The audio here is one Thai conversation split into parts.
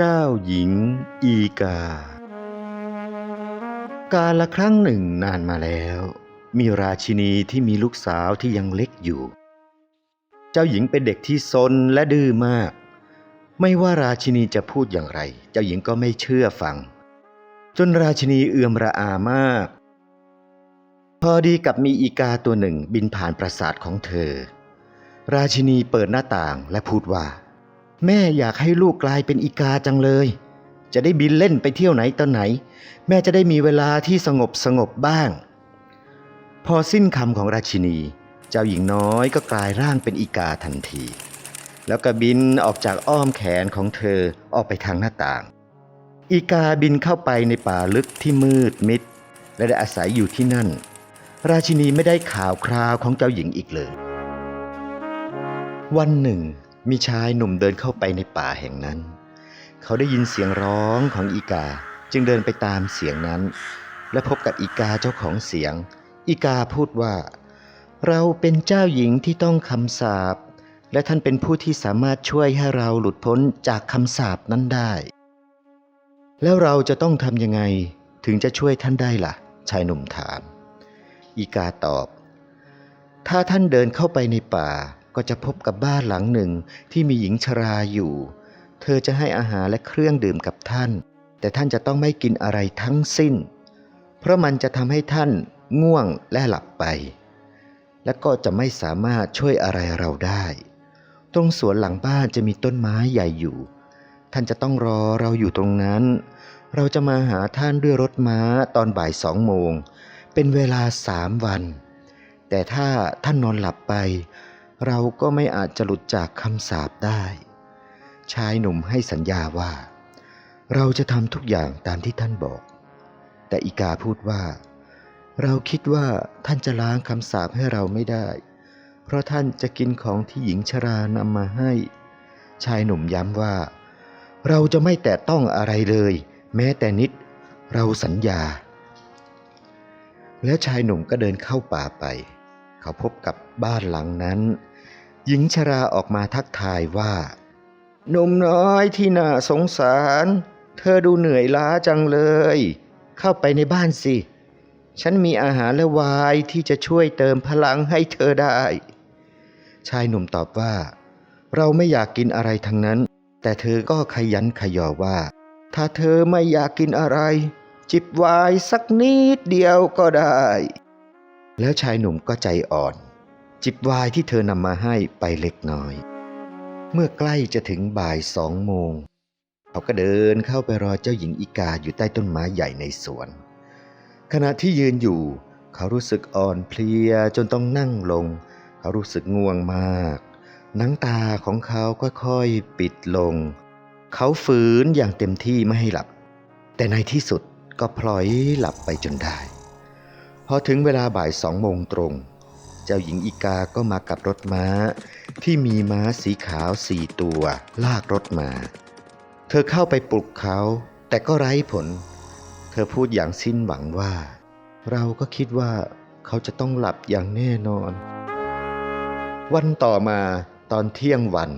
เจ้าหญิงอีกา การละครั้งหนึ่งนานมาแล้ว มีราชินีที่มีลูกสาวที่ยังเล็กอยู่ เจ้าหญิงเป็นเด็กที่ซนและดื้อมาก ไม่ว่าราชินีจะพูดอย่างไร เจ้าหญิงก็ไม่เชื่อฟัง จนราชินีเอื่อมระอามาก พอดีกับมีอีกาตัวหนึ่งบินผ่านปราสาทของเธอ ราชินีเปิดหน้าต่างและพูดว่า แม่อยากให้ลูกกลายเป็นอีกาจังเลย จะได้บินเล่นไปเที่ยวไหนตอนไหน แม่จะได้มีเวลาที่สงบสงบบ้าง พอสิ้นคำของราชินี เจ้าหญิงน้อยก็กลายร่างเป็นอีกาทันที แล้วก็บินออกจากอ้อมแขนของเธอออกไปทางหน้าต่าง อีกาบินเข้าไปในป่าลึกที่มืดมิด และได้อาศัยอยู่ที่นั่น ราชินีไม่ได้ข่าวคราวของเจ้าหญิงอีกเลย วันหนึ่ง มีชายหนุ่มเดินเข้าไปในป่าแห่งนั้น เขาได้ยินเสียงร้องของอีกาจึงเดินไปตามเสียงนั้น และพบกับอีกาเจ้าของเสียง อีกาพูดว่า เราเป็นเจ้าหญิงที่ต้องคำสาปและท่านเป็นผู้ที่สามารถช่วยให้เราหลุดพ้นจากคำสาปนั้นได้ แล้วเราจะต้องทำยังไงถึงจะช่วยท่านได้ล่ะ ชายหนุ่มถาม อีกาตอบ ถ้าท่านเดินเข้าไปในป่า ก็จะพบกับบ้านหลังหนึ่งที่มีหญิงชราอยู่ เธอจะให้อาหารและเครื่องดื่มกับท่าน แต่ท่านจะต้องไม่กินอะไรทั้งสิ้น เพราะมันจะทำให้ท่านง่วงและหลับไป และก็จะไม่สามารถช่วยอะไรเราได้ ตรงสวนหลังบ้านจะมีต้นไม้ใหญ่อยู่ ท่านจะต้องรอเราอยู่ตรงนั้น เราจะมาหาท่านด้วยรถม้าตอนบ่ายสองโมง เป็นเวลาสามวัน แต่ถ้าท่านนอนหลับไป เราก็ไม่อาจจะหลุดจากคำสาปได้ ชายหนุ่มให้สัญญาว่า เราจะทำทุกอย่างตามที่ท่านบอก แต่อีกาพูดว่า เราคิดว่าท่านจะล้างคำสาปให้เราไม่ได้ เพราะท่านจะกินของที่หญิงชรานำมาให้ ชายหนุ่มย้ำว่า เราจะไม่แตะต้องอะไรเลย แม้แต่นิด เราสัญญา แล้วชายหนุ่มก็เดินเข้าป่าไป เขาพบกับบ้านหลังนั้น หญิงชราออกมาทักทายว่าหนุ่มน้อยที่น่าสงสาร เธอดูเหนื่อยล้าจังเลย เข้าไปในบ้านสิ ฉันมีอาหารและวายที่จะช่วยเติมพลังให้เธอได้ ชายหนุ่มตอบว่า เราไม่อยากกินอะไรทั้งนั้น แต่เธอก็ขยันขยอว่า ถ้าเธอไม่อยากกินอะไร จิบวายสักนิดเดียวก็ได้ แล้วชายหนุ่มก็ใจอ่อน จิบวายที่เธอนำมาให้ไปเล็กน้อย เมื่อใกล้จะถึงบ่ายสองโมง เขาก็เดินเข้าไปรอเจ้าหญิงอีกาอยู่ใต้ต้นไม้ใหญ่ในสวน ขณะที่ยืนอยู่ เขารู้สึกอ่อนเพลียจนต้องนั่งลง เขารู้สึกง่วงมากหนังตาของเขาค่อยๆปิดลง เขาฝืนอย่างเต็มที่ไม่ให้หลับ แต่ในที่สุดก็พลอยหลับไปจนได้ พอถึงเวลาบ่ายสองโมงตรง เจ้าหญิงอีกาก็มากับรถม้า ที่มีม้าสีขาวสี่ตัวลากรถมา เธอเข้าไปปลุกเขา แต่ก็ไร้ผล เธอพูดอย่างสิ้นหวังว่า เราก็คิดว่าเขาจะต้องหลับอย่างแน่นอน วันต่อมาตอนเที่ยงวัน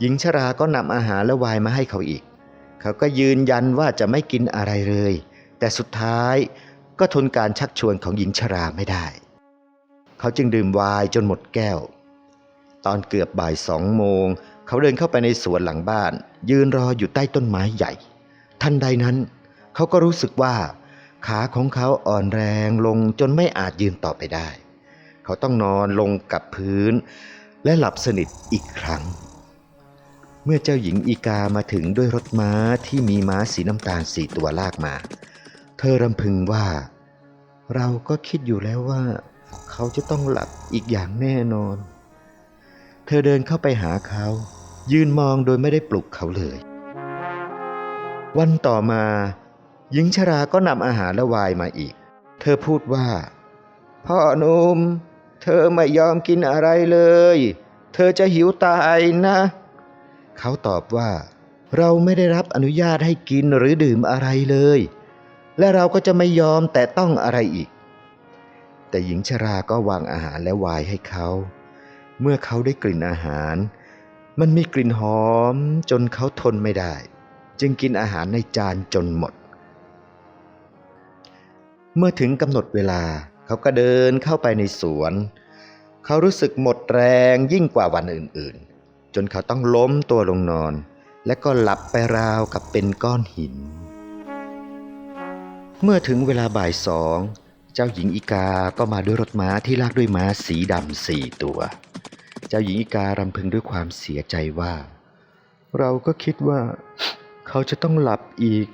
หญิงชราก็นำอาหารและวน์มาให้เขาอีก เขาก็ยืนยันว่าจะไม่กินอะไรเลย แต่สุดท้ายก็ทนการชักชวนของหญิงชราไม่ได้ เขาจึงดื่มวน์จนหมดแก้ว ตอนเกือบบ่ายสองโมง เขาเดินเข้าไปในสวนหลังบ้าน ยืนรออยู่ใต้ต้นไม้ใหญ่ ทันใดนั้น เขาก็รู้สึกว่า ขาของเขาอ่อนแรงลงจนไม่อาจยืนต่อไปได้ เขาต้องนอนลงกับพื้น และหลับสนิทอีกครั้ง เมื่อเจ้าหญิงอีกามาถึงด้วยรถม้าที่มีม้าสีน้ำตาลสี่ตัวลากมา เธอรำพึงว่า เราก็คิดอยู่แล้วว่า เขาจะต้องหลับอีกอย่างแน่นอน เธอเดินเข้าไปหาเขา ยืนมองโดยไม่ได้ปลุกเขาเลย วันต่อมาหญิงชราก็นำอาหารและไวน์มาอีก เธอพูดว่า พ่อหนุ่มเธอไม่ยอมกินอะไรเลย เธอจะหิวตายนะ เขาตอบว่า เราไม่ได้รับอนุญาตให้กินหรือดื่มอะไรเลย และเราก็จะไม่ยอมแต่ต้องอะไรอีก แต่หญิงชราก็วางอาหารและไวน์ให้เขา เมื่อเขาได้กลิ่นอาหาร มันมีกลิ่นหอมจนเขาทนไม่ได้ จึงกินอาหารในจานจนหมด เมื่อถึงกำหนดเวลาเขาก็เดินเข้าไปในสวน เขารู้สึกหมดแรงยิ่งกว่าวันอื่นๆ จนเขาต้องล้มตัวลงนอน และก็หลับไปราวกับเป็นก้อนหิน เมื่อถึงเวลาบ่ายสอง เจ้าหญิงอีกาก็มาด้วยรถม้าที่ลากด้วยม้าสีดำสี่ตัว เจ้าหญิงอีการำพึงด้วยความเสียใจว่า เราก็คิดว่า เขาจะต้องหลับอีก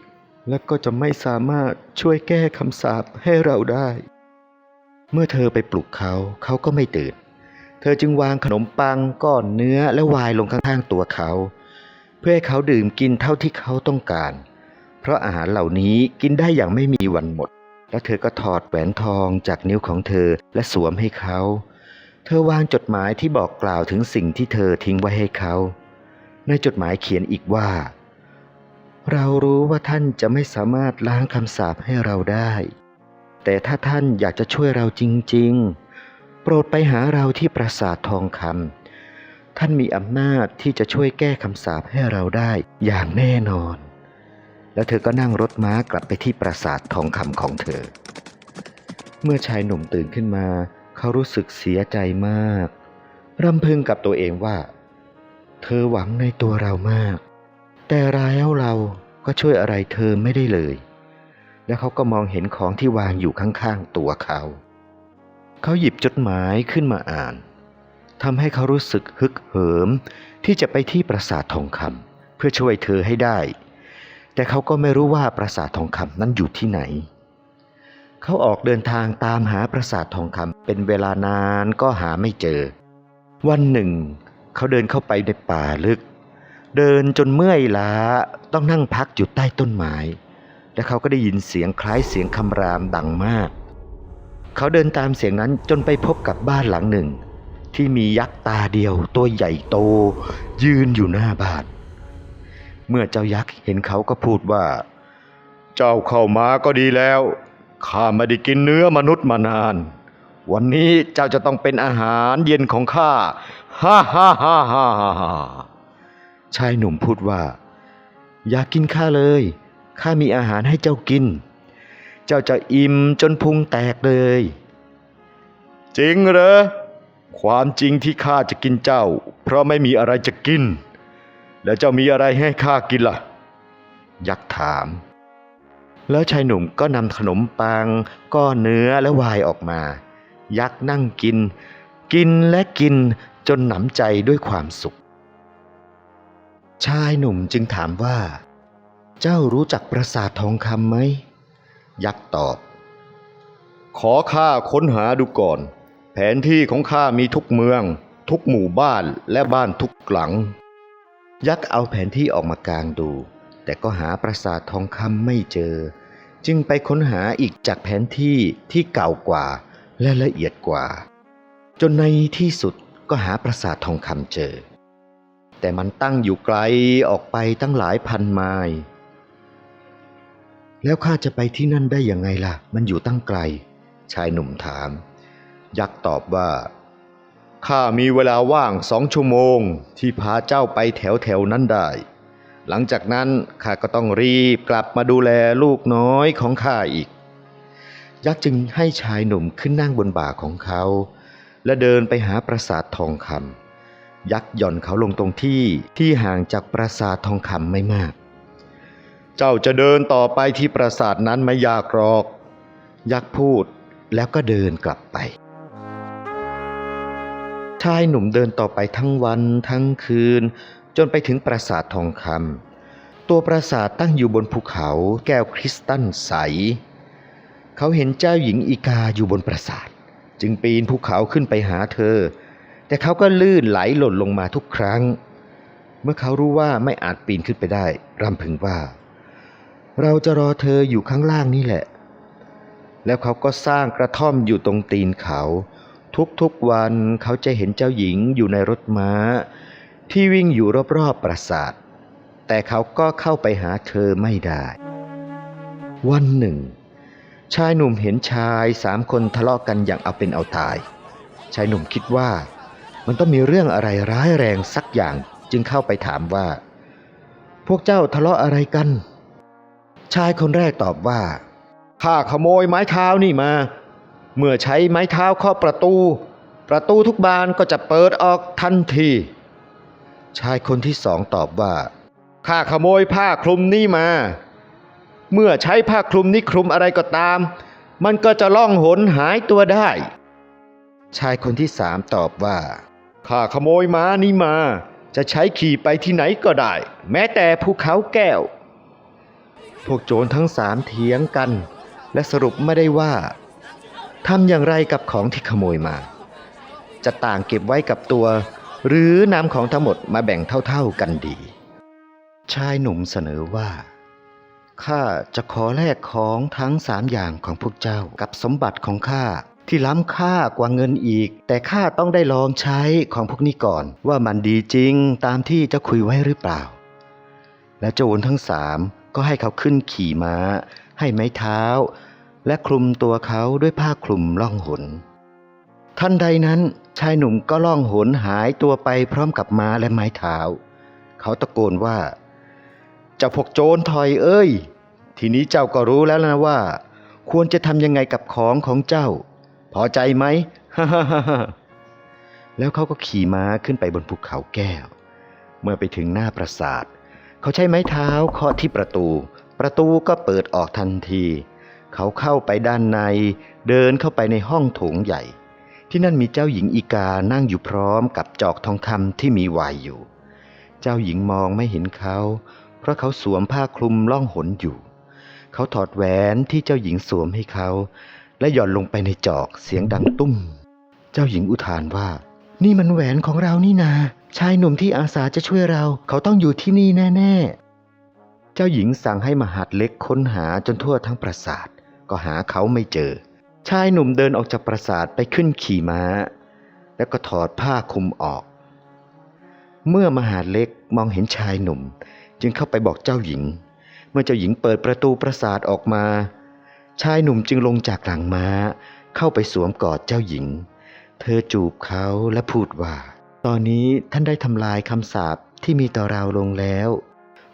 และก็จะไม่สามารถช่วยแก้คำสาปให้เราได้ เมื่อเธอไปปลุกเขาเขาก็ไม่ตื่น เธอจึงวางขนมปังก้อนเนื้อและวน์ลงข้างๆตัวเขา เพื่อให้เขาดื่มกินเท่าที่เขาต้องการ เพราะอาหารเหล่านี้กินได้อย่างไม่มีวันหมด แล้วเธอก็ถอดแหวนทองจากนิ้วของเธอและสวมให้เขา เธอวางจดหมายที่บอกกล่าวถึงสิ่งที่เธอทิ้งไว้ให้เขา ในจดหมายเขียนอีกว่า เรารู้ว่าท่านจะไม่สามารถล้างคำสาปให้เราได้ แต่ถ้าท่านอยากจะช่วยเราจริง ๆ โปรดไปหาเราที่ปราสาททองคำท่านมีอำนาจที่จะช่วยแก้คำสาปให้เราได้อย่างแน่นอน แล้วเธอก็นั่งรถม้ากลับไปที่ปราสาททองคำของเธอ เมื่อชายหนุ่มตื่นขึ้นมา เขารู้สึกเสียใจมากรำพึงกับตัวเองว่า เธอหวังในตัวเรามาก แต่แล้วเราก็ช่วยอะไรเธอไม่ได้เลย แล้วเขาก็มองเห็นของที่วางอยู่ข้างๆตัวเขา เขาหยิบจดหมายขึ้นมาอ่านทำให้เขารู้สึกฮึกเหิมที่จะไปที่ปราสาททองคำเพื่อช่วยเธอให้ได้ แต่เขาก็ไม่รู้ว่าปราสาททองคำนั้นอยู่ที่ไหน เขาออกเดินทางตามหาปราสาททองคำเป็นเวลานานก็หาไม่เจอ วันหนึ่ง เขาเดินเข้าไปในป่าลึก เดินจนเมื่อยล้าต้องนั่งพักอยู่ใต้ต้นไม้ และเขาก็ได้ยินเสียงคล้ายเสียงคำรามดังมาก เขาเดินตามเสียงนั้นจนไปพบกับบ้านหลังหนึ่ง ที่มียักษ์ตาเดียวตัวใหญ่โต ยืนอยู่หน้าบ้าน เมื่อเจ้ายักษ์เห็นเขาก็พูดว่า เจ้าเข้ามาก็ดีแล้ว ข้าไม่ได้กินเนื้อมนุษย์มานาน วันนี้เจ้าจะต้องเป็นอาหารเย็นของข้า ฮ่าฮ่าฮ่าฮ่าฮ่าชายหนุ่มพูดว่า อย่ากกินข้าเลย ข้ามีอาหารให้เจ้ากิน เจ้าจะอิ่มจนพุงแตกเลย จริงเหรอ ความจริงที่ข้าจะกินเจ้า เพราะไม่มีอะไรจะกิน แล้วเจ้ามีอะไรให้ข้ากินล่ะ ยักษ์ถาม แล้วชายหนุ่มก็นำขนมปัง ก้อนเนื้อและไวายออกมา ยักษ์นั่งกิน กินและกินจนหนำใจด้วยความสุข ชายหนุ่มจึงถามว่า เจ้ารู้จักปราสาททองคำไหม ยักษ์ตอบ ขอข้าค้นหาดูก่อน แผนที่ของข้ามีทุกเมือง ทุกหมู่บ้านและบ้านทุกหลัง ยักษ์เอาแผนที่ออกมากางดู แต่ก็หาปราสาททองคำไม่เจอ จึงไปค้นหาอีกจากแผนที่ที่เก่ากว่าและละเอียดกว่า จนในที่สุดก็หาปราสาททองคำเจอ แต่มันตั้งอยู่ไกลออกไปตั้งหลายพันไมล์แล้วข้าจะไปที่นั่นได้ยังไงล่ะ มันอยู่ตั้งไกล ชายหนุ่มถาม ยักษ์ตอบว่า ข้ามีเวลาว่างสองชั่วโมงที่พาเจ้าไปแถวแถวๆนั้นได้ หลังจากนั้นข้าก็ต้องรีบกลับมาดูแลลูกน้อยของข้าอีก ยักษ์จึงให้ชายหนุ่มขึ้นนั่งบนบ่าของเขา และเดินไปหาปราสาททองคำยักษ์หย่อนเขาลงตรงที่ที่ห่างจากปราสาททองคำไม่มาก เจ้าจะเดินต่อไปที่ปราสาทนั้นไม่ยากหรอก ยักษ์พูดแล้วก็เดินกลับไป ชายหนุ่มเดินต่อไปทั้งวันทั้งคืน จนไปถึงปราสาททองคำตัวปราสาทตั้งอยู่บนภูเขาแก้วคริสตัลใส เขาเห็นเจ้าหญิงอีกาอยู่บนปราสาท จึงปีนภูเขาขึ้นไปหาเธอ แต่เขาก็ลื่นไหลหล่นลงมาทุกครั้ง เมื่อเขารู้ว่าไม่อาจปีนขึ้นไปได้รำพึงว่า เราจะรอเธออยู่ข้างล่างนี่แหละ แล้วเขาก็สร้างกระท่อมอยู่ตรงตีนเขา ทุกๆวันเขาจะเห็นเจ้าหญิงอยู่ในรถม้า ที่วิ่งอยู่รอบๆปราสาท แต่เขาก็เข้าไปหาเธอไม่ได้ วันหนึ่ง ชายหนุ่มเห็นชายสามคนทะเลาะกันอย่างเอาเป็นเอาตาย ชายหนุ่มคิดว่า มันต้องมีเรื่องอะไรร้ายแรงสักอย่างจึงเข้าไปถามว่า พวกเจ้าทะเลาะอะไรกัน ชายคนแรกตอบว่าข้าขโมยไม้เท้านี่มา เมื่อใช้ไม้เท้าเคาะประตู ประตูทุกบานก็จะเปิดออกทันที ชายคนที่สองตอบว่าข้าขโมยผ้าคลุมนี่มา เมื่อใช้ผ้าคลุมนี้คลุมอะไรก็ตาม มันก็จะล่องหนหายตัวได้ ชายคนที่สามตอบว่าข้าขโมยม้านี้มา จะใช้ขี่ไปที่ไหนก็ได้ แม้แต่ภูเขาแก้ว พวกโจรทั้งสามเถียงกัน และสรุปไม่ได้ว่า ทำอย่างไรกับของที่ขโมยมา จะต่างเก็บไว้กับตัว หรือนำของทั้งหมดมาแบ่งเท่าๆกันดี ชายหนุ่มเสนอว่าข้าจะขอแลกของทั้งสามอย่างของพวกเจ้ากับสมบัติของข้าที่ล้ำค่ากว่าเงินอีก แต่ข้าต้องได้ลองใช้ของพวกนี้ก่อน ว่ามันดีจริงตามที่เจ้าคุยไว้หรือเปล่า และโจรทั้งสามก็ให้เขาขึ้นขี่ม้า ให้ไม้เท้า และคลุมตัวเขาด้วยผ้าคลุมล่องหน ทันใดนั้นชายหนุ่มก็ล่องหนหายตัวไปพร้อมกับม้าและไม้เท้า เขาตะโกนว่าเจ้าพวกโจรถอยเอ้ย ทีนี้เจ้าก็รู้แล้วนะว่า ควรจะทำยังไงกับของของเจ้า พอใจไหมแล้วเขาก็ขี่ม้าขึ้นไปบนภูเขาแก้ว เมื่อไปถึงหน้าปราสาท เขาใช้ไม้เท้าเคาะที่ประตู ประตูก็เปิดออกทันที เขาเข้าไปด้านใน เดินเข้าไปในห้องโถงใหญ่ ที่นั่นมีเจ้าหญิงอีกานั่งอยู่พร้อมกับจอกทองคำที่มีวายอยู่ เจ้าหญิงมองไม่เห็นเขา เพราะเขาสวมผ้าคลุมล่องหนอยู่ เขาถอดแหวนที่เจ้าหญิงสวมให้เขา และหย่อนลงไปในจอกเสียงดังตุ้ม เจ้าหญิงอุทานว่า นี่มันแหวนของเรานี่นา ชายหนุ่มที่อาสาจะช่วยเรา เขาต้องอยู่ที่นี่แน่ ๆ เจ้าหญิงสั่งให้มหาดเล็กค้นหาจนทั่วทั้งปราสาท ก็หาเขาไม่เจอ ชายหนุ่มเดินออกจากปราสาทไปขึ้นขี่ม้า แล้วก็ถอดผ้าคลุมออก เมื่อมหาเล็กมองเห็นชายหนุ่ม จึงเข้าไปบอกเจ้าหญิง เมื่อเจ้าหญิงเปิดประตูปราสาทออกมา ชายหนุ่มจึงลงจากหลังม้า เข้าไปสวมกอดเจ้าหญิง เธอจูบเขาและพูดว่า ตอนนี้ท่านได้ทำลายคำสาปที่มีต่อเราลงแล้ว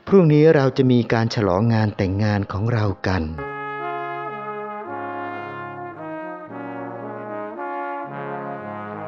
พรุ่งนี้เราจะมีการฉลองงานแต่งงานของเรากัน